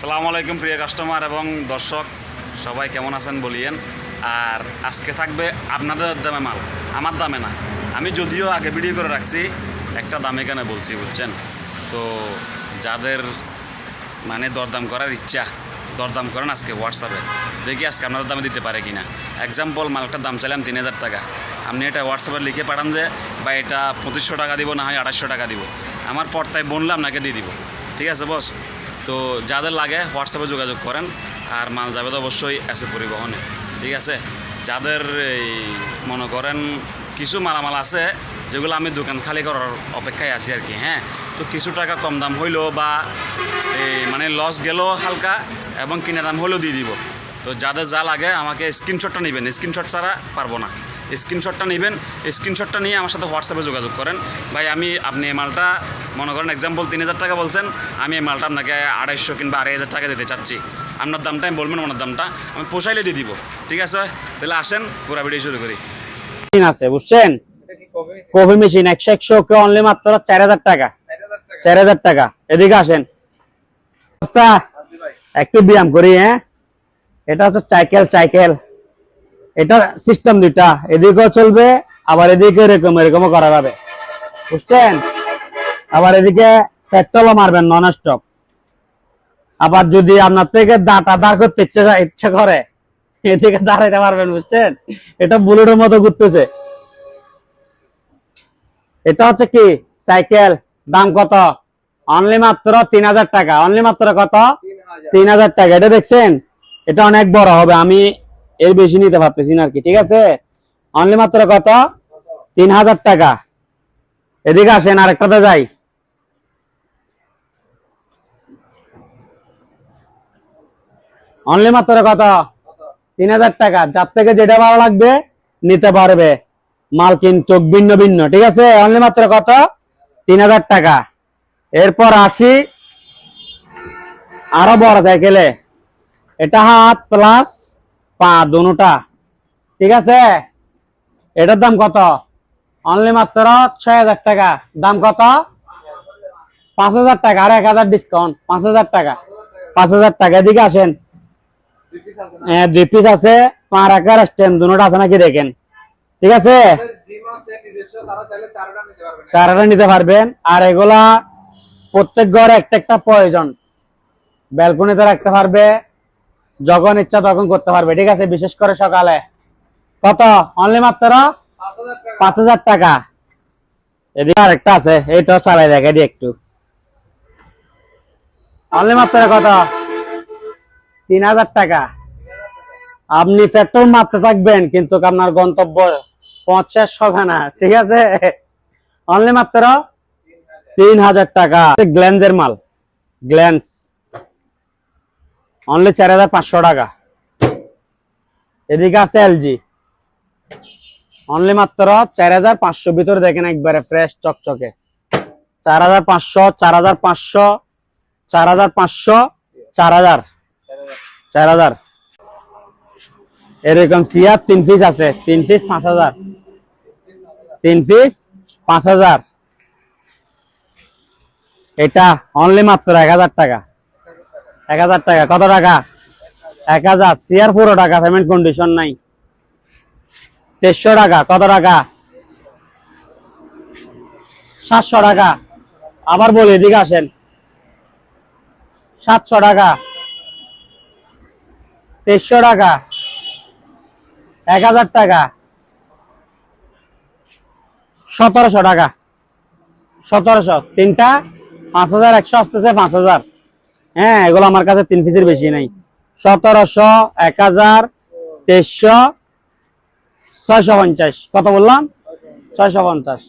সালামু আলাইকুম প্রিয় কাস্টমার এবং দর্শক, সবাই কেমন আছেন বলিয়েন? আর আজকে থাকবে আপনাদের দামে মাল, আমার দামে না। আমি যদিও আগে ভিডিও করে রাখছি, একটা দামে কেন বলছি বুঝছেন? তো যাদের মানে দরদাম করার ইচ্ছা, দরদাম করেন আজকে হোয়াটসঅ্যাপে দেখি আজকে আপনাদের দামে দিতে পারে কি না এক্সাম্পল মালটার দাম চাইলাম তিন হাজার টাকা। আপনি এটা হোয়াটসঅ্যাপে লিখে পাঠান যে, বা এটা পঁচিশশো টাকা দিব, না হয় আড়াইশো টাকা দিব। আমার পর্তায় বললে আপনাকে দিয়ে দিব? ঠিক আছে বস তো যাদের লাগে হোয়াটসঅ্যাপে যোগাযোগ করেন, আর মাল যাবে তো অবশ্যই এসে পরিবহনে, ঠিক আছে? যাদের এই মনে করেন কিছু মালামাল আছে, যেগুলো আমি দোকান খালি করার অপেক্ষায় আছি আর কি হ্যাঁ? তো কিছু টাকা কম দাম হইল বা এই মানে লস গেলেও হালকা এবং কিনা দাম হলেও দিয়ে দিব। তো যাদের যা লাগে আমাকে স্ক্রিনশটটা নেবেন স্ক্রিনশট ছাড়া পারব না। স্ক্রিনশটটা নেবেন স্ক্রিনশটটা নিয়ে আমার সাথে হোয়াটসঅ্যাপে যোগাযোগ করেন। ভাই আমি আপনি এই মালটা মনে করেন এক্সাম্পল তিন হাজার টাকা বলছেন আমি এই মালটা আপনাকে আড়াইশো কিংবা আড়াই হাজার টাকা দিতে চাচ্ছি। আপনার দামটা আমি বলবেন ওনার দামটা আমি পোষাইলে দিয়ে দিব ঠিক আছে? তাহলে আসেন পুরা ভিডিও শুরু করি। আছে বুঝছেন? কফি মেশিন একশো একশো কে অনলি মাত্র চার হাজার টাকা। চার হাজার টাকা? এদিকে আসেন। একটু ব্যায়াম করি হ্যাঁ? এটা হচ্ছে সাইকেল সাইকেল এটা সিস্টেম দুইটা। এদিকেও চলবে, আবার এদিকে এরকম এরকমও করা যাবে। বুঝছেন? আবার এদিকে পেট্রোলও মারবেন নন স্টপ আবার যদি আপনার থেকে দাঁটা দাঁড় করতে ইচ্ছা ইচ্ছা করে, এদিকে দাঁড়াইতে পারবেন, বুঝছেন? এটা বুলেটের মতো ঘুরতেছে। এটা হচ্ছে কি? সাইকেল দাম কত? অনলি মাত্র তিন হাজার টাকা। অনলি মাত্র কত? তিন হাজার টাকা। এটা দেখছেন? এটা অনেক বড় হবে। আমি এর বেশি নিতে পারতেছি না আর কি ঠিক আছে? অনলি মাত্র কত? তিন হাজার টাকা। এদিকে আসেন, আরেকটাতে যাই। অনলি মাত্র কত? তিন হাজার টাকা। যার থেকে যেটা ভালো লাগবে, নিতে পারবে। মাল কিন্তু ভিন্ন ভিন্ন, ঠিক আছে? অনলি মাত্র কত? তিন হাজার টাকা। এরপর আসি। আরও বড় সাইকেলে। এটা হাত প্লাস পা দুটা। ঠিক আছে? এটার দাম কত? অনলি মাত্র ছয় হাজার টাকা। দাম কত? পাঁচ হাজার টাকা। আর এক হাজার ডিসকাউন্ট পাঁচ হাজার টাকা। পাঁচ হাজার টাকা। এদিকে আসেন। হ্যাঁ, দুই পিস আছে। পাঁচ আকার স্ট্যান্ড দুটা আছে নাকি দেখেন। ঠিক আছে? চারটা নিতে পারবেন। আর এগুলা প্রত্যেক ঘরে একটা একটা প্রয়োজন। ব্যালকনিতে রাখতে পারবে। যখন ইচ্ছা তখন করতে পারবে, ঠিক আছে? বিশেষ করে সকালে। কত? অনলি মাত্র পাঁচ হাজার টাকা। এদিকে আরেকটা আছে, এইটাও চালাই দেখে দি একটু। অনলি মাত্র কত? তিন হাজার টাকা। আপনি পেট্রোল মারতে থাকবেন, কিন্তু আপনার গন্তব্য পঞ্চাশ না, ঠিক আছে? অনলি মাত্র তিন হাজার টাকা। গ্ল্যান্সের মাল। গ্ল্যান্স অনলি চার হাজার পাঁচশো টাকা। এদিকে আছে এলজি অনলি মাত্র চার হাজার পাঁচশো ভিতরে দেখেন একবারে ফ্রেশ চকচকে। চার হাজার পাঁচশো, চার হাজার পাঁচশো, চার হাজার পাঁচশো, চার হাজার। চার হাজার। এরকম সিয়ার তিন পিস আছে। তিন পিস পাঁচ হাজার। তিন পিস পাঁচ হাজার। এটা অনলি মাত্র এক হাজার টাকা। এক হাজার টাকা। কত টাকা? এক হাজার। সিয়ার পুরো টাকা পেমেন্ট কন্ডিশন নাই। তেইশশো টাকা, কত টাকা? সাতশো টাকা। আবার বলি, এদিকে আসেন। সাতশো টাকা। তেইশশো টাকা। এক হাজার টাকা। সতেরোশো টাকা। সতেরোশো। তিনটা, পাঁচ হাজার, একশো আসতেছে পাঁচ হাজার। হ্যাঁ এগুলো আমার কাছে তিন পিসের বেশি নাই। সতেরোশো, এক হাজার, তেইশশো, ছয়শো পঞ্চাশ। কত বললাম? ছয়শো পঞ্চাশ।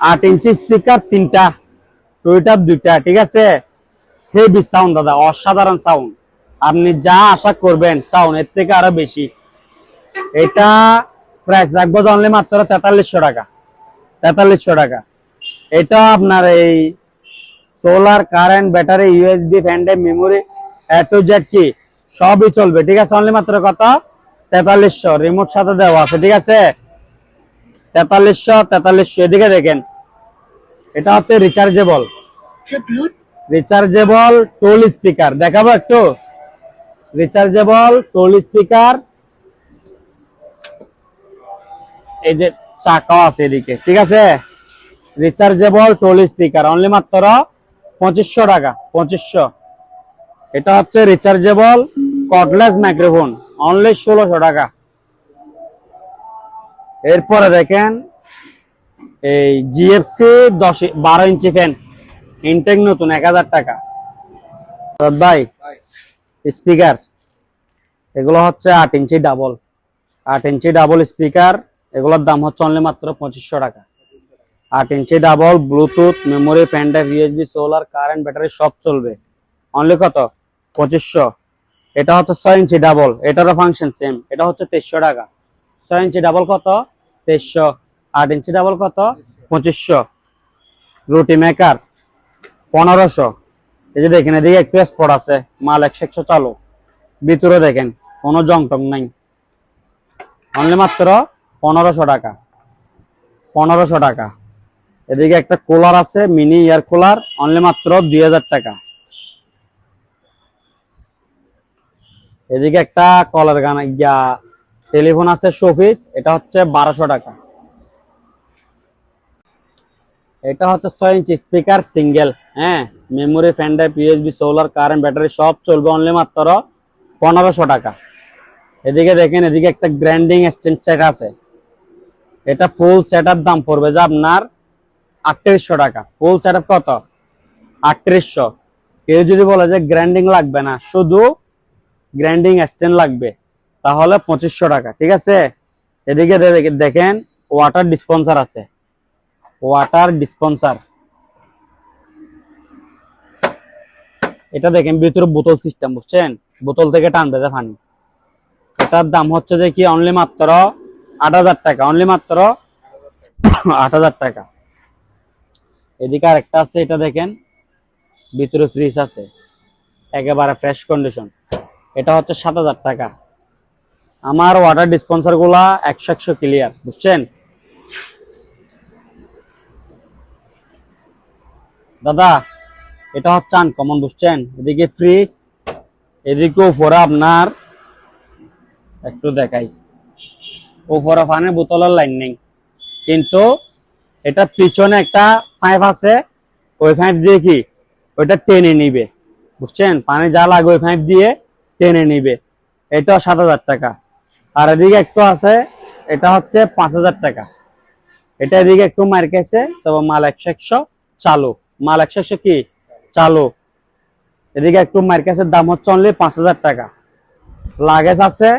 আট ইঞ্চি স্পিকার তিনটা টুইটার দুইটা, ঠিক আছে? হেভি সাউন্ড দাদা, অসাধারণ সাউন্ড আপনি যা আশা করবেন সাউন্ড এর থেকে আরও বেশি। এটা প্রাইস রাখব জানলে মাত্র তেতাল্লিশশো টাকা। তেতাল্লিশশো টাকা। এটা আপনার এই সোলার কারেন্ট ব্যাটারি ইউএসবি ফ্যান্ডে মেমোরি এ টু জেড কি সবই চলবে, ঠিক আছে? অনলি মাত্র কত? তেতাল্লিশশো রিমোট সাথে দেওয়া আছে, ঠিক আছে? তেতাল্লিশশো তেতাল্লিশশো, এদিকে দেখেন। এটা হচ্ছে রিচার্জেবল রিচার্জেবল টোল স্পিকার দেখাবো একটু। রিচার্জেবল টোল স্পিকার এই যে চাকা আছে এদিকে, ঠিক আছে? রিচার্জেবল টোল স্পিকার অনলি মাত্র পঁচিশশো টাকা, পঁচিশশো। এটা হচ্ছে রিচার্জেবল কর্ডলেস মাইক্রোফোন অনলি ষোলোশো টাকা। এরপরে দেখেন, এই জিএফসি দশ, বারো ইঞ্চি ফ্যান ইনটেক নতুন, এক হাজার টাকা। ভাই স্পিকার এগুলো হচ্ছে আট ইঞ্চি ডাবল আট ইঞ্চি ডাবল স্পিকার এগুলোর দাম হচ্ছে অনলি মাত্র পঁচিশশো টাকা। আট inch double, Bluetooth, memory, pen drive USB solar current battery সব চলবে। অনলি কত? পঁচিশশো। এটা হচ্ছে ছয় ইঞ্চি ডাবল, এটারও ফাংশন সেম এটা হচ্ছে তেইশশো টাকা। ছয় ইঞ্চি ডাবল কত? তেইশশো। আট ইঞ্চি ডাবল কত? পঁচিশশো। রুটি মেকার পনেরোশো। এই যে দেখেন, এদিকে একটু স্পট আছে, মাল একশো একশো চালু। ভিতরে দেখেন, কোনো জং টং নাই। অনলি মাত্র পনেরোশো টাকা। পনেরোশো টাকা। এদিকে একটা কুলার আছে মিনি এয়ার কুলার অনলি মাত্র দুই হাজার টাকা। এদিকে একটা কলার গান, ইয়া টেলিফোন আছে শোফিস, এটা হচ্ছে বারোশো টাকা। এটা হচ্ছে ছয় ইঞ্চি স্পিকার সিঙ্গেল হ্যাঁ? Memory pen drive USB solar current battery সব চলবে অনলি মাত্র পনেরোশো টাকা। এদিকে দেখেন, এদিকে একটা গ্র্যান্ডিং স্ট্যান্ড সেট আছে। এটা ফুল সেটআপ দাম পড়বে যে আপনার আটত্রিশশো টাকা। ফুল সেটআপ কত? আটত্রিশশো। কেউ যদি বলে যে গ্র্যান্ডিং লাগবে না, শুধু গ্র্যান্ডিং স্ট্যান্ড লাগবে, তাহলে পঁচিশশো টাকা, ঠিক আছে? এদিকে দেখেন ওয়াটার ডিসপেন্সার আছে। ওয়াটার ডিসপেন্সার এটা দেখেন, ভিতরে বোতল সিস্টেম বুঝছেন? বোতল থেকে টানবে যে পানি এটার দাম হচ্ছে যে কি অনলি মাত্র আট হাজার টাকা অনলি মাত্র আট হাজার টাকা। এদিকে আরেকটা আছে, এটা দেখেন। ভিতরে ফ্রিজ আছে। একেবারে ফ্রেশ কন্ডিশন এটা হচ্ছে সাত হাজার টাকা। আমার ওয়াটার ডিসপেন্সারগুলা একশো একশো ক্লিয়ার বুঝছেন? দাদা, এটা হচ্ছে আনকমন বুঝছেন? এদিকে ফ্রিজ এদিকে উপরে আপনার, একটু দেখাই। উপরে ফানের বোতলের লাইন নেই। কিন্তু এটা পিছনে একটা পাইপ আছে। ওই পাইপ দিয়ে কি? ওইটা টেনে নিবে। বুঝছেন? পানি যা লাগে ওই পাইপ দিয়ে টেনে নিবে। এটাও সাত হাজার টাকা। আর এদিকে একটু আছে, এটা হচ্ছে পাঁচ হাজার টাকা। এটা এদিকে একটু মার গেছে তবে মাল একশো একশো চালু। মাল একশো একশো কি? চালু। এদিকে একটু মার্কেসের দাম হচ্ছে অনলি পাঁচ হাজার টাকা। লাগেজ আছে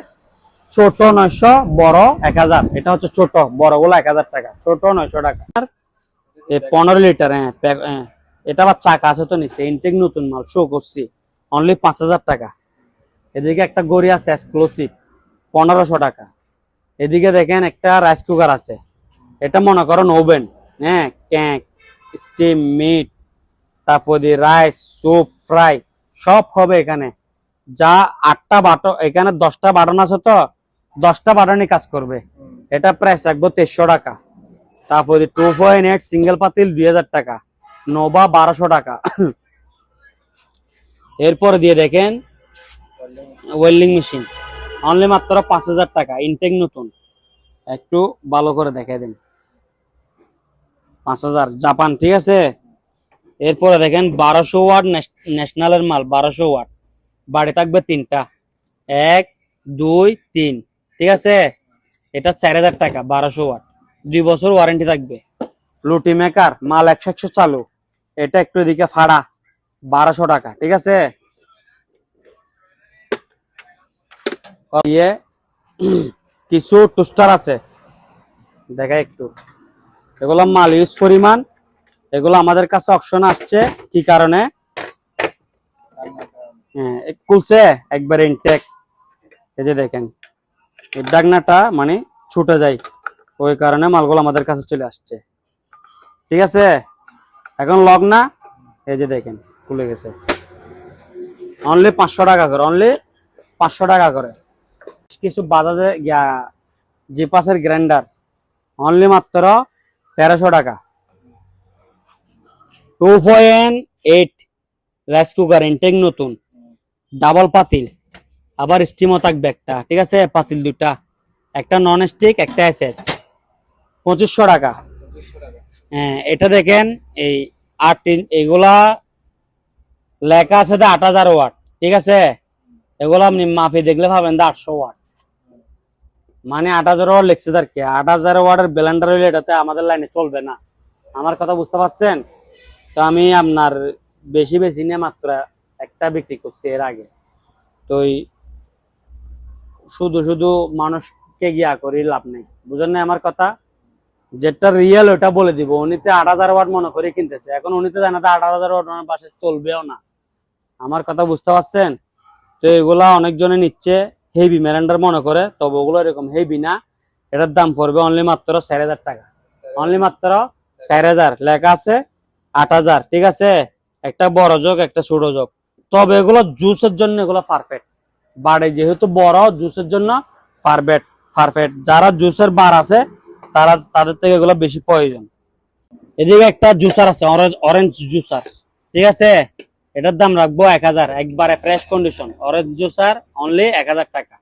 ছোট নয়শো বড় এক হাজার। এটা হচ্ছে ছোট বড়গুলো এক হাজার টাকা। ছোট নয়শো টাকা। পনেরো লিটার হ্যাঁ হ্যাঁ, এটা আবার চাকা আছে তো নিচে ইনটেক নতুন মাল শো করছি। অনলি পাঁচ হাজার টাকা। এদিকে একটা গড়ি আছে এক্সক্লুসিভ পনেরোশো টাকা। এদিকে দেখেন একটা রাইস কুকার আছে। এটা মনে করেন ওভেন হ্যাঁ ক্যাক স্টিম মিট তারপর দিয়ে রাইস স্যুপ ফ্রাই সব হবে এখানে। যা আটটা বাটন এখানে দশটা বাটন আছে তো দশটা বাটনই কাজ করবে। এটা প্রাইস রাখব তেইশশো টাকা। তারপরে টু পয়েন্ট এইট সিঙ্গেল পাতিল দুই হাজার টাকা। নোভা বারোশো টাকা। এরপর দিয়ে দেখেন ওয়েল্ডিং মেশিন অনলি মাত্র পাঁচ হাজার টাকা ইনটেক নতুন। একটু ভালো করে দেখে দিন। পাঁচ হাজার, জাপান, ঠিক আছে? এরপরে দেখেন বারোশো ওয়াট ন্যাশনালের মাল, বারোশো ওয়াট। বাড়ি থাকবে তিনটা। এক, দুই, তিন। ঠিক আছে? এটা চার হাজার টাকা, বারোশো ওয়াট। দুই বছর ওয়ারেন্টি থাকবে। লুটি মেকার মাল একশো একশো চালু। এটা একটু এদিকে ফাড়া, বারোশো টাকা, ঠিক আছে? কিছু টুস্টার আছে। দেখা একটু। এগুলো মাল ইউজ পরিমাণ। এগুলো আমাদের কাছে অপশন আসছে। কি কারণে? হ্যাঁ খুলছে, একবার ইনটেক এই যে দেখেন। ডাকনাটা মানে ছুটে যায়। ওই কারণে মালগুলো আমাদের কাছে চলে আসছে। ঠিক আছে? এখন লগ না? এই যে দেখেন, খুলে গেছে। অনলি পাঁচশো টাকা করে অনলি পাঁচশো টাকা করে। কিছু বাজাজে জিপাসের গ্রাইন্ডার অনলি মাত্র তেরোশো টাকা। Two point eight rice cooker intact নতুন। ডাবল পাতিল। আবার স্টিমও থাকবে একটা, ঠিক আছে? পাতিল দুটা একটা নন স্টিক একটা এসএস পঁচিশশো টাকা। হ্যাঁ এটা দেখেন, এই আট এগুলা লেখা আছে তো আট হাজার ওয়াট, ঠিক আছে? এগুলো আপনি মাফি দেখলে ভাবেন পাবেন আটশো ওয়াট। মানে আট হাজার ওয়াট লিখছে তার কি? আট হাজার ওয়াটের ব্লেন্ডার হইলে এটাতে আমাদের লাইনে চলবে না। আমার কথা বুঝতে পারছেন? তো আমি আপনার বেশি বেশি নিয়ে মাত্র একটা বিক্রি করছি এর আগে। তো শুধু শুধু মানুষকে গিয়া করি লাভ নেই। বুঝেন না আমার কথা? যেটা রিয়েল ওটা বলে দিব। উনিতে আট হাজার ওয়াট মনে করে কিনতেছে। এখন উনিতে জানা তো আট হাজার ওয়াট ওনার পাশে চলবেও না। আমার কথা বুঝতে পারছেন? তো এগুলা অনেকজনে নিচ্ছে। হেভি মেরান্ডার মনে করে, তবে ওগুলো এরকম হেভি না। এটার দাম পড়বে অনলি মাত্র চার হাজার টাকা। অনলি মাত্র চার হাজার। লেখা আছে আট হাজার। ঠিক আছে? একটা বড় যোগ, একটা ছোট যোগ। তবে এগুলো জুসের জন্য এগুলো পারফেক্ট বাড়ে যেহেতু বড়, জুসের জন্য পারফেক্ট পারফেক্ট যারা জুসের বার আছে, তারা, তাদের থেকে এগুলো বেশি প্রয়োজন। এদিকে একটা জুসার আছে অরেঞ্জ জুসার। ঠিক আছে? এটার দাম রাখব এক হাজার, একবারে fresh condition orange juicer only এক হাজার টাকা।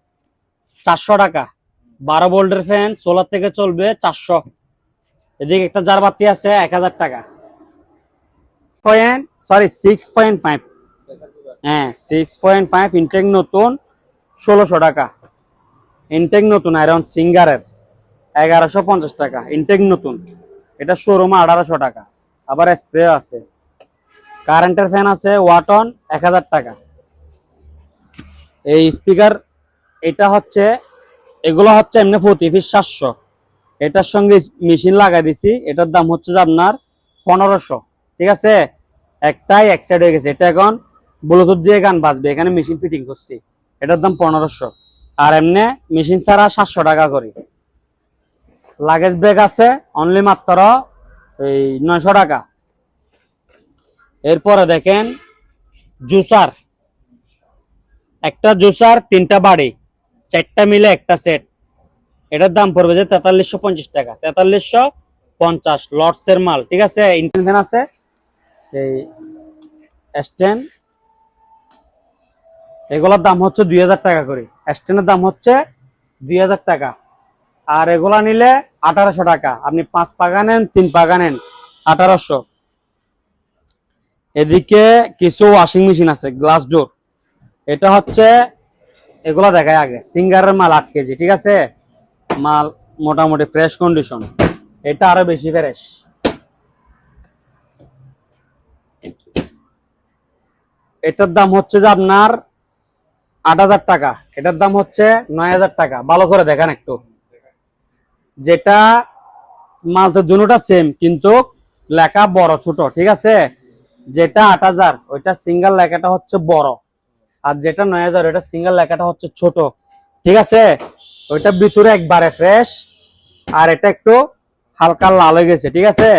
চারশো টাকা। বারো ভোল্টের ফ্যান সোলার থেকে চলবে চারশো। এদিকে একটা জার বাতি আছে, এক হাজার টাকা। Point sorry six point five হ্যাঁ সিক্স পয়েন্ট ফাইভ ইনটেক নতুন, ষোলোশো টাকা। ইনটেক নতুন আয়রন সিঙ্গারের এগারোশো পঞ্চাশ টাকা। ইনটেক নতুন, এটা শোরুমে আঠারোশো টাকা। আবার স্প্রে আছে। কারেন্টের ফ্যান আছে ওয়াটন এক হাজার টাকা। এই স্পিকার এটা হচ্ছে, এগুলো হচ্ছে এমনি প্রতি পিস সাতশো। এটার সঙ্গে মেশিন লাগাই দিছি, এটার দাম হচ্ছে আপনার পনেরোশো। ঠিক আছে? একটাই এক সাইড হয়ে গেছে। এটা এখন ব্লুটুথ দিয়ে গান বাজবে, এখানে মেশিন ফিটিং করছি। এটার দাম পনেরোশো। আর এমনি মেশিন ছাড়া সাতশো টাকা করে। লাগেজ ব্যাগ আছে অনলি মাত্র এই নয়শো টাকা। এরপরে দেখেন জুসার একটা জুসার তিনটা বাড়ি, চারটা মিলে একটা সেট এটার দাম পড়বে যে তেতাল্লিশশো পঞ্চাশ টাকা। তেতাল্লিশশো পঞ্চাশ এর মাল, ঠিক আছে? ইন্টেনশন আছে। এই স্ট্যান্ড এগুলোর দাম হচ্ছে দুই হাজার টাকা করে। স্ট্যান্ডের দাম হচ্ছে দুই হাজার টাকা। আর এগুলা নিলে আঠারোশো টাকা। আপনি পাঁচ পাকা নেন, তিন পাকা নেন, আঠারোশো। এদিকে কিছু ওয়াশিং মেশিন আছে গ্লাস ডোর এটা হচ্ছে, এগুলা দেখায় আগে। সিঙ্গারের মাল আট কেজি, ঠিক আছে? মাল মোটামুটি ফ্রেশ কন্ডিশন এটা আরও বেশি ফ্রেশ এটার দাম হচ্ছে যে আপনার আট হাজার টাকা। এটার দাম হচ্ছে নয় হাজার টাকা। ভালো করে দেখেন একটু। যেটা মাল তো দুটোটা সেম কিন্তু লেখা বড়, ছোট, ঠিক আছে? যেটা আট হাজার, ওইটা সিঙ্গেল লেখাটা হচ্ছে বড়। আর যেটা নয় হাজার, ওইটা সিঙ্গেল লেখাটা হচ্ছে ছোট। ঠিক আছে? ওইটা ভিতরে একবারে ফ্রেশ আর এটা একটু হালকা লাল হয়ে গেছে, ঠিক আছে?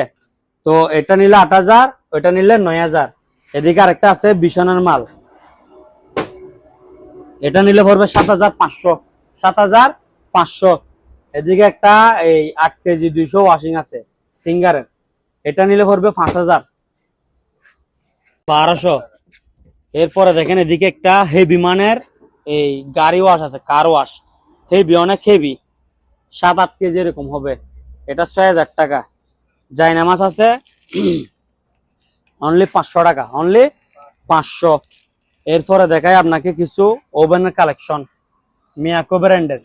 তো এটা নিলে আট হাজার, ওইটা নিলে নয় হাজার। এদিকে আরেকটা আছে বিছানার মাল। এটা নিলে পড়বে সাত হাজার পাঁচশো। সাত হাজার পাঁচশো। এদিকে একটা এই আট কেজি দুইশো ওয়াশিং আছে, সিঙ্গারের। এটা নিলে পড়বে পাঁচ হাজার। বারোশো। এরপরে দেখেন এদিকে একটা হেভি মানের এই গাড়ি ওয়াশ আছে কার ওয়াশ হেভি অনেক হেভি সাত আট কেজি এরকম হবে। এটা ছয় হাজার টাকা। জাইনা মাছ আছে অনলি পাঁচশো টাকা অনলি পাঁচশো। এরপরে দেখায় আপনাকে কিছু ওভেনের কালেকশন মিয়াকো ব্র্যান্ডের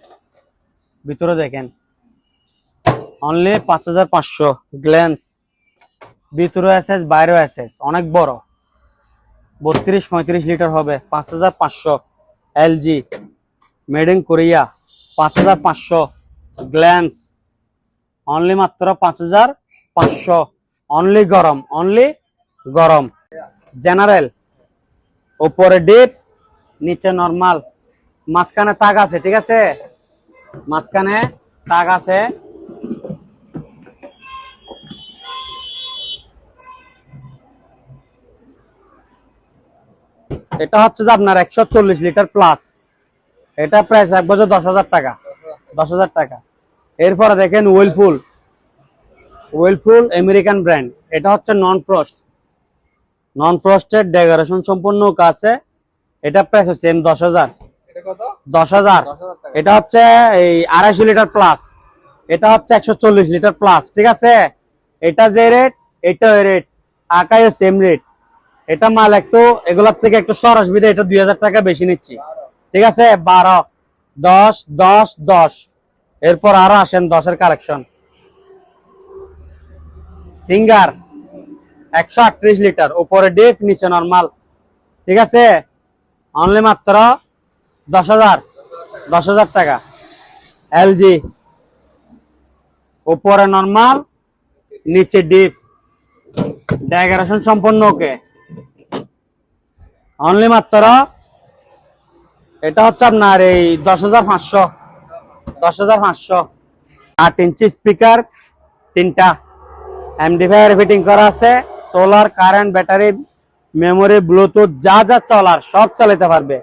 ভিতরে দেখেন। অনলি পাঁচ হাজার পাঁচশো গ্ল্যান্স ভিতরে এসএস বাইরেও এসএস অনেক বড়। বত্রিশ পঁয়ত্রিশ লিটার হবে, পাঁচ হাজার পাঁচশো। এলজি মেড ইন কোরিয়া পাঁচ হাজার পাঁচশো। গ্ল্যান্স অনলি মাত্র পাঁচ হাজার পাঁচশো। অনলি গরম অনলি গরম। জেনারেল উপরে ডিপ, নিচে নর্মাল মাঝখানে তাক আছে, ঠিক আছে? মাঝখানে তাক আছে। এটা হচ্ছে যে আপনার একশো চল্লিশ লিটার প্লাস এটা প্রাইস এক বছর দশ হাজার টাকা। দশ হাজার টাকা। এরপরে দেখেন ওয়েলফুল ওয়েলফুল আমেরিকান ব্র্যান্ড এটা হচ্ছে non frost non frosted decoration সম্পূর্ণ কাছে এটা প্রাইস সেম দশ হাজার। এটা কত? দশ হাজার। এটা হচ্ছে এই আড়াইশো লিটার প্লাস এটা হচ্ছে একশো চল্লিশ লিটার প্লাস ঠিক আছে? এটা যে রেট এটা ওই রেট আকাইও সেম রেট এটা মাল একটু এগুলার থেকে একটু সরাস বিদে এটা দুই হাজার টাকা বেশি নিচ্ছি। ঠিক আছে? বারো দশ দশ দশ। এরপর আরও আসেন দশের কালেকশন সিঙ্গার। একশো আটত্রিশ লিটার। উপরে ডিপ নিচে নর্মাল ঠিক আছে? অনলি মাত্র দশ হাজার। দশ হাজার টাকা। এলজি উপরে নর্মাল নিচে ডিপ ডেকোরেশন সম্পন্ন ওকে অনলি মাত্র এটা হচ্ছে আপনার এই দশ হাজার পাঁচশো। দশ হাজার পাঁচশো। আট ইঞ্চি স্পিকার তিনটা। এমডিফায়ার ফিটিং করা আছে solar current battery memory Bluetooth যা যা চলার, সব চালাতে পারবে।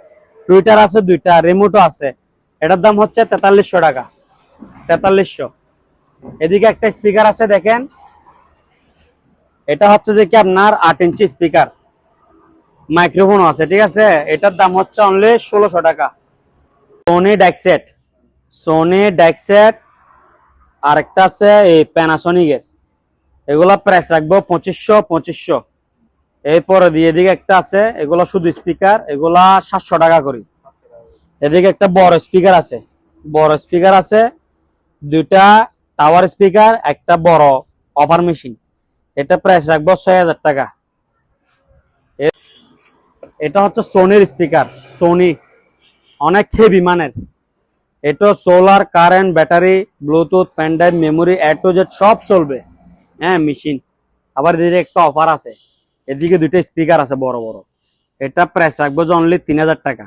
টুইটার আছে দুইটা রিমোটও আছে। এটার দাম হচ্ছে তেতাল্লিশশো টাকা। তেতাল্লিশশো। এদিকে একটা স্পিকার আছে, দেখেন। এটা হচ্ছে যে কি আপনার আট ইঞ্চি স্পিকার মাইক্রোফোন আছে, ঠিক আছে? এটার দাম হচ্ছে অনলি ষোলোশো টাকা। সোনি ডেকসেট সোনি ডেকসেট আরেকটা আছে এই প্যানাসনিকের এগুলা প্রাইস রাখব পঁচিশশো পঁচিশশো। এরপরে দিয়ে এদিকে একটা আছে, এগুলা শুধু স্পিকার এগুলা সাতশো টাকা করি। এদিকে একটা বড় স্পিকার আছে। বড় স্পিকার আছে, দুইটা টাওয়ার স্পিকার একটা বড় অফার মেশিন এটা প্রাইস রাখব ছয় হাজার টাকা। এটা হচ্ছে সোনির স্পিকার সোনি অনেক হেভি মানের। এটা solar current battery Bluetooth pen drive memory A to Z সব চলবে। হ্যাঁ মেশিন আবার এদিকে একটা অফার আছে। এদিকে দুইটা স্পিকার আছে, বড় বড়। এটা প্রাইস রাখব অনলি তিন হাজার টাকা।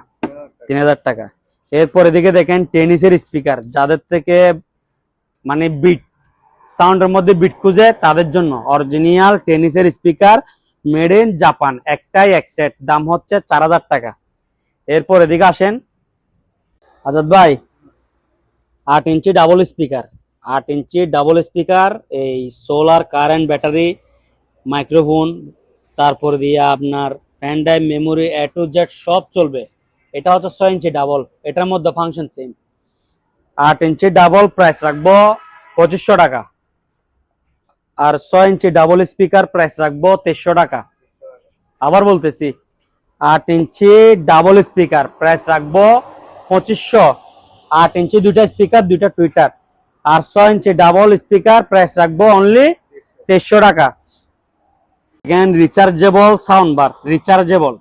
তিন হাজার টাকা। এরপর এদিকে দেখেন টেনিসের স্পিকার যাদের থেকে মানে বিট সাউন্ডের মধ্যে বিট খুঁজে, তাদের জন্য অরিজিনাল টেনিসের স্পিকার মেড ইন জাপান একটাই এক সেট দাম হচ্ছে চার হাজার টাকা। এরপর এদিকে আসেন। আজাদ ভাই, আট ইঞ্চি ডাবল স্পিকার আট ইঞ্চি ডাবল স্পিকার এই সোলার কারেন্ট ব্যাটারি মাইক্রোফোন তারপর দিয়ে আপনার fan drive memory A to Z সব চলবে। এটা হচ্ছে ছয় ইঞ্চি ডাবল এটার মধ্যে ফাংশন সেম আট ইঞ্চি ডাবল প্রাইস রাখব পঁচিশশো টাকা। আর ছয় ইঞ্চি ডাবল স্পিকার প্রাইস রাখব তেইশশো টাকা। আবার বলতেছি, আট ইঞ্চি ডাবল স্পিকার প্রাইস রাখব পঁচিশশো। আট ইঞ্চি দুইটা স্পিকার দুইটা টুইটার আর ছয় ইঞ্চি ডাবল স্পিকার প্রাইস রাখব অনলি তেইশশো টাকা। Again rechargeable sound bar rechargeable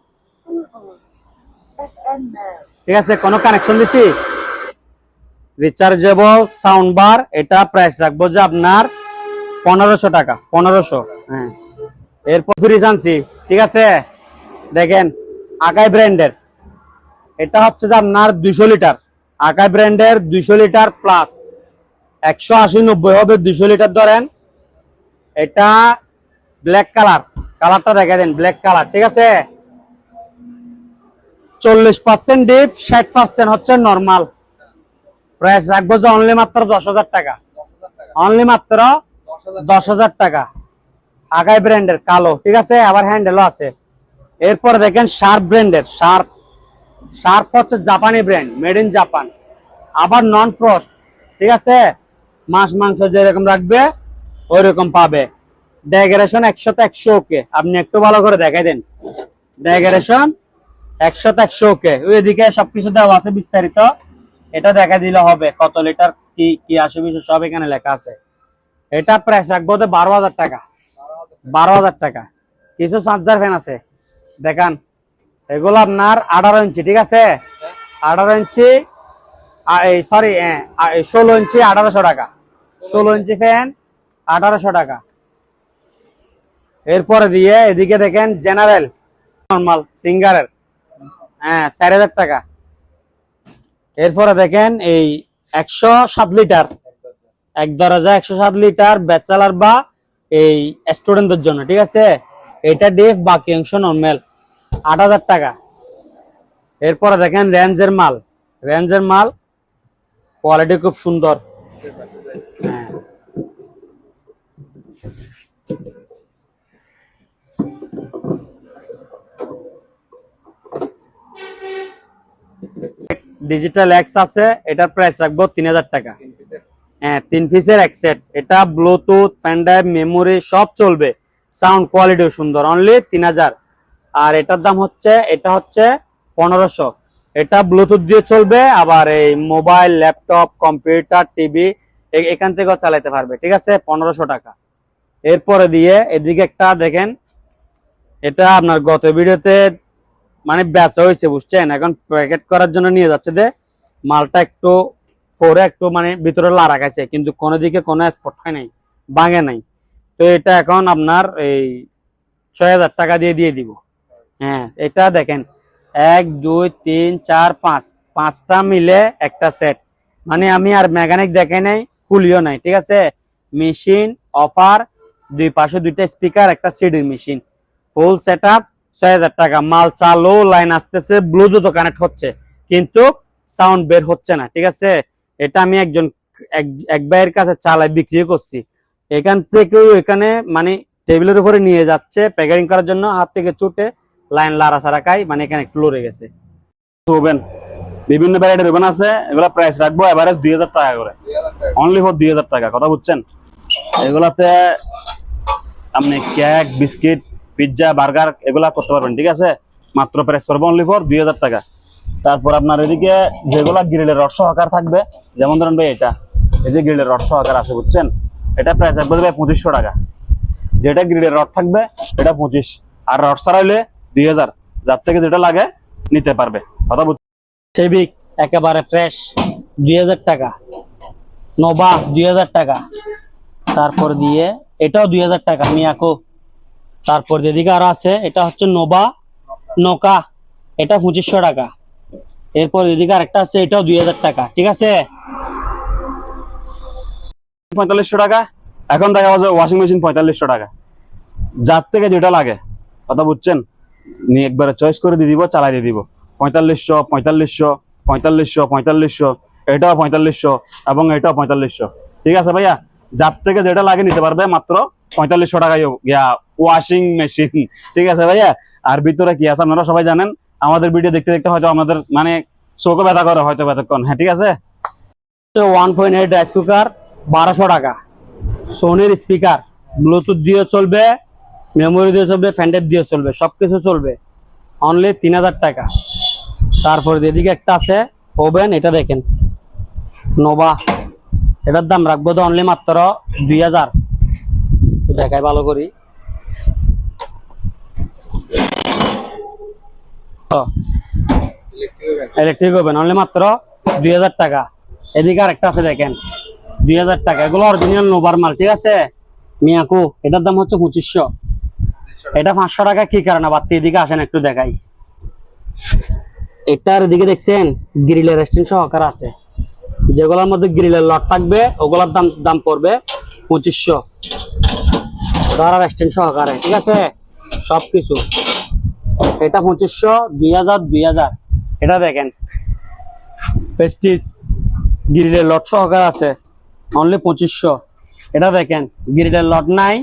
ঠিক আছে, কোনো কানেকশন দিছি? রিচার্জেবল সাউন্ড বার এটা প্রাইস রাখব যে আপনার পনেরোশো টাকা, পনেরোশো হ্যাঁ। এরপর ফ্রিজ আনছি, ঠিক আছে? দেখেন, আকাই ব্র্যান্ডের। এটা হচ্ছে যে আপনার দুইশো লিটার, আকাই ব্র্যান্ডের দুইশো লিটার প্লাস একশো আশি নব্বই হবে দুশো লিটার ধরেন। এটা ব্ল্যাক কালার কালারটা দেখা দেন ব্ল্যাক কালার ঠিক আছে? চল্লিশ পার্সেন্ট ডিপ ষাট পার্সেন্ট হচ্ছে নর্মাল প্রাইস রাখব যে অনলি মাত্র দশ হাজার টাকা। অনলি মাত্র দশ হাজার টাকা। আগাই ব্র্যান্ডের কালো, ঠিক আছে? আবার হ্যান্ডেলও আছে। এরপর দেখেন শার্প ব্র্যান্ডের শার্প শার্প হচ্ছে জাপানি ব্র্যান্ড মেড ইন জাপান আবার নন ফ্রস্ট ঠিক আছে? মাছ, মাংস যেরকম রাখবে ওই রকম পাবে। ডেকোরেশন একশোতে একশো ওকে। আপনি একটু ভালো করে দেখাই দেন। ডেকোরেশন একশোতে একশো ওকে। ওই এদিকে সবকিছু দেওয়া আছে বিস্তারিত। এটা দেখা দিলে হবে কত লিটার, কি কি আসে বিষয় সব এখানে লেখা আছে। এটা প্রাইস রাখব তো বারো হাজার টাকা। বারো হাজার টাকা। কিছু চার্জার ফ্যান আছে। দেখান। এগুলো আপনার আঠারো ইঞ্চি, ঠিক আছে? আঠারো ইঞ্চি সরি ষোলো ইঞ্চি আঠারোশো টাকা। ষোলো ইঞ্চি ফ্যান আঠারোশো টাকা। এরপরে দিয়ে এদিকে দেখেন জেনারেল নর্মাল সিঙ্গারের হ্যাঁ চার হাজার টাকা। এরপরে দেখেন এই একশো সাত লিটার এক দরজা একশো সাত লিটার ব্যাচেলার বা এই স্টুডেন্টদের জন্য, ঠিক আছে? এটা ডিফ বাকি অংশ নর্মাল আট হাজার টাকা। এরপরে দেখেন রেঞ্জের মাল। রেঞ্জের মাল কোয়ালিটি খুব সুন্দর। ডিজিটাল এক্স আছে, এটার প্রাইস রাখব তিন হাজার টাকা। হ্যাঁ তিন পিসের এক সেট এটা ব্লুটুথ ফ্যান্ডাইভ মেমোরি সব চলবে। সাউন্ড কোয়ালিটিও সুন্দর অনলি তিন হাজার। আর এটার দাম হচ্ছে, এটা হচ্ছে পনেরোশো। এটা ব্লুটুথ দিয়ে চলবে, আবার এই মোবাইল ল্যাপটপ কম্পিউটার টিভি এখান থেকেও চালাতে পারবে, ঠিক আছে? পনেরোশো টাকা। এরপরে দিয়ে এদিকে একটা দেখেন, এটা আপনার গত ভিডিওতে মানে বেচা হয়েছে, বুঝছেন? এখন প্যাকেট করার জন্য নিয়ে যাচ্ছে যে মালটা একটু পরে একটু মানে ভিতরে লারা গেছে কিন্তু কোনো দিকে কোনো স্পট হয় নাই, ভাঙে নাই। তো এটা এখন আপনার এই ছয় হাজার টাকা দিয়ে দিয়ে দিব। হ্যাঁ এটা দেখেন, এক, দুই, তিন, চার, পাঁচ, পাঁচটা মিলে একটা সেট মানে আমি আর মেকানিক দেখে নাই খুলিও নাই, ঠিক আছে? মেশিন, অফার, দুই পাশে দুইটা স্পিকার একটা সিডির মেশিন ফুল সেট আপ ছয় হাজার টাকা। মাল চালু লাইন আসতেছে ব্লুটুথ কানেক্ট হচ্ছে। কিন্তু সাউন্ড বের হচ্ছে না, ঠিক আছে? এটা আমি একজন, এক- ভাইয়ের কাছে চালাই বিক্রি করছি। এখান থেকেও এখানে মানে টেবিলের উপরে নিয়ে যাচ্ছে প্যাকেটিং করার জন্য, হাত থেকে ছুটে লাইন লারা সারা খাই মানে এখানে একটু লড়ে গেছে। ওভেন বিভিন্ন ভ্যারাইটির ওভেন আছে, এগুলা প্রাইস রাখব এভারেজ দুই হাজার টাকা করে। অনলি ফর দুই হাজার টাকা, কথা বুঝছেন? এগুলাতে আপনি কেক বিস্কিট পিৎজা বার্গার এগুলা করতে পারবেন, ঠিক আছে? মাত্র প্রাইস করব অনলি ফর দুই হাজার টাকা। তারপর আপনার এদিকে যেগুলা গ্রিলের রড সহকার থাকবে, যেমন ধরেন ভাই এটা, এই যে গ্রিলের রড সহকার আছে, বুঝছেন? এটা প্রাইস রাখবে ভাই পঁচিশশো টাকা। যেটা গ্রিলের রড থাকবে, এটা পঁচিশ। আর রড হলে দুই হাজার, যার থেকে যেটা লাগে, নিতে পারবে, কথা সেবিক একেবারে ফ্রেশ দুই হাজার টাকা। নোবা দুই টাকা। তারপর দিয়ে, এটাও দুই হাজার টাকা মিয়াকো তারপর এদিকে আরও আছে, এটা হচ্ছে নোবা নোকা এটা পঁচিশশো টাকা। এরপর এদিকে আরেকটা আছে, এটাও দুই হাজার টাকা, ঠিক আছে? পঁয়তাল্লিশশো টাকা। এখন দেখা যাচ্ছে ওয়াশিং মেশিন পঁয়তাল্লিশশো টাকা। যার থেকে যেটা লাগে, কথা বুঝছেন? নিয়ে একবারে চয়েস করে দিয়ে দিব, চালাই দিয়ে দিব। পঁয়তাল্লিশশো পঁয়তাল্লিশশো পঁয়তাল্লিশশো পঁয়তাল্লিশশো, এটাও পঁয়তাল্লিশশো এবং এটাও পঁয়তাল্লিশশো। ঠিক আছে ভাইয়া? যার থেকে যেটা লাগে নিতে পারবে মাত্র পঁয়তাল্লিশশো টাকা ইয়া ওয়াশিং মেশিন ঠিক আছে ভাইয়া? আর ভিতরে কি আছে আপনারা সবাই জানেন। আমাদের ভিডিও দেখতে দেখতে হয়তো আমাদের মানে চোখে ব্যথা করে হয়তো ব্যথাক্ষণ হ্যাঁ ঠিক আছে? One point eight rice cooker বারোশো টাকা। সোনির স্পিকার ব্লুটুথ দিয়ে চলবে মেমোরি দিয়ে চলবে ফ্যান্ডেট দিয়ে চলবে, সবকিছু চলবে। অনলি তিন হাজার টাকা। তারপর এদিকে একটা আছে, ওভেন, এটা দেখেন। নোভা, এটার দাম রাখব তো অনলি মাত্র দুই হাজার। দেখাই ভালো করি। ইলেকট্রিক ওভেন অনলি মাত্র দুই হাজার টাকা। এদিকে আর একটা আছে দেখেন, দুই হাজার টাকা। এগুলো অরিজিনাল নোভার মাল, ঠিক আছে? মিয়াকু, এটার দাম হচ্ছে পঁচিশশো। এটা পাঁচশো টাকা কি কারণে? বাড়তি এদিকে আসেন, একটু দেখাই। এটার এদিকে দেখছেন গ্রিলের রেস্টুরেন্ট সহকার আছে। যেগুলোর মধ্যে গ্রিলের লট থাকবে, ওগুলোর দাম দাম পড়বে পঁচিশশো। ধরা রেস্টুরেন্ট সহকারে, ঠিক আছে? সবকিছু। এটা পঁচিশশো, দুই হাজার দুই হাজার। এটা দেখেন। পেস্টিস গ্রিলের লট সহকার আছে। অনলি পঁচিশশো। এটা দেখেন গ্রিলের লট নাই,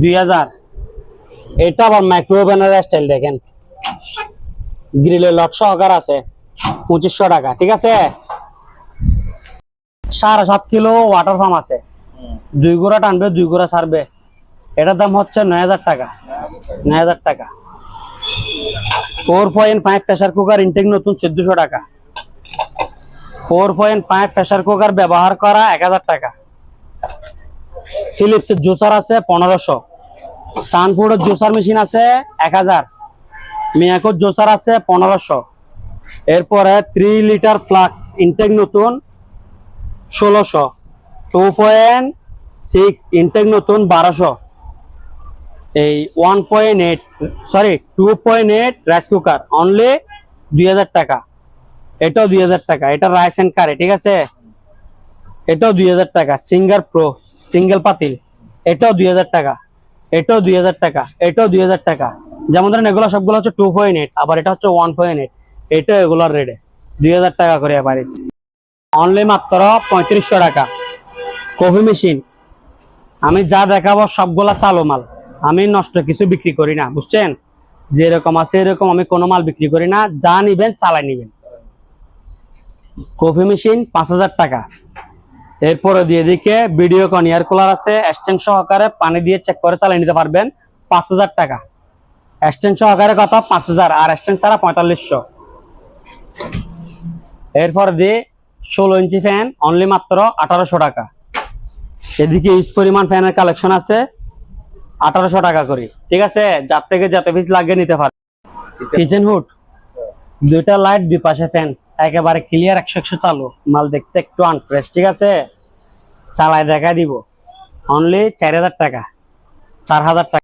দুই হাজার। এটা আবার মাইক্রোওভেনের স্টাইল দেখেন। গ্রিলের লট সহকার আছে। পঁচিশশো টাকা, ঠিক আছে? সাড়ে সাত কিলো ওয়াটার পাম্প আছে। দুই গোড়া টানবে, দুই গোড়া ছাড়বে। এটার দাম হচ্ছে নয় হাজার টাকা। নয় হাজার টাকা। Four point five pressure cooker intact নতুন চোদ্দশো টাকা। Four point five pressure cooker ব্যবহার করা এক হাজার টাকা। ফিলিপসের জুসার আছে পনেরোশো। সানফুডের জুসার মেশিন আছে এক হাজার। মিয়াকোর জোসার আছে পনেরোশো। এরপরে থ্রি লিটার ফ্লাক্স ইনটেক নতুন ষোলোশো। টু পয়েন্ট সিক্স ইনটেক নতুন বারোশো। এই one point eight sorry two point eight rice cooker only দুই হাজার টাকা। এটাও দুই হাজার টাকা, এটা রাইস অ্যান্ড কারে ঠিক আছে? এটাও দুই হাজার টাকা, সিঙ্গার প্রো, সিঙ্গেল পাতিল, এটাও দুই হাজার টাকা, এটাও দুই হাজার টাকা, এটাও দুই হাজার টাকা। যেমন ধরেন এগুলো সবগুলো হচ্ছে টু পয়েন্ট এইট আবার এটা হচ্ছে ওয়ান পয়েন্ট এইট এটাও এগুলোর রেটে দুই হাজার টাকা করে পারিস অনলি মাত্র পঁয়ত্রিশশো টাকা। কফি মেশিন আমি যা দেখাবো সবগুলা চালু মাল। আমি নষ্ট কিছু বিক্রি করি না, বুঝছেন? যেরকম আছে এরকম আমি কোনো মাল বিক্রি করি না, যা নিবেন চালাই নিবেন। কফি মেশিন পাঁচ হাজার টাকা। এরপরে দিয়ে দিকে ভিডিও কন এয়ার কুলার আছে এক্সটেন্ড সহকারে পানি দিয়ে চেক করে চালিয়ে নিতে পারবেন, পাঁচ হাজার টাকা। এক্সটেন্ড সহকারে কত? পাঁচ হাজার। আর এক্সটেন্ড ছাড়া পঁয়তাল্লিশশো। এরপর দিয়ে ষোলো ইঞ্চি ফ্যান অনলি মাত্র আঠারোশো টাকা। এদিকে ইস পরিমাণ ফ্যানের কালেকশন আছে আঠারোশো টাকা করে। ঠিক আছে? যার থেকে যাতে পিস লাগিয়ে নিতে পারে। কিচেন হুড দুইটা লাইট দুই পাশে ফ্যান একেবারে ক্লিয়ার একশো একশো চালু। মাল দেখতে একটু আনফ্রেশ ঠিক আছে? চালায় দেখা দিব। অনলি চার হাজার টাকা। চার হাজার টাকা।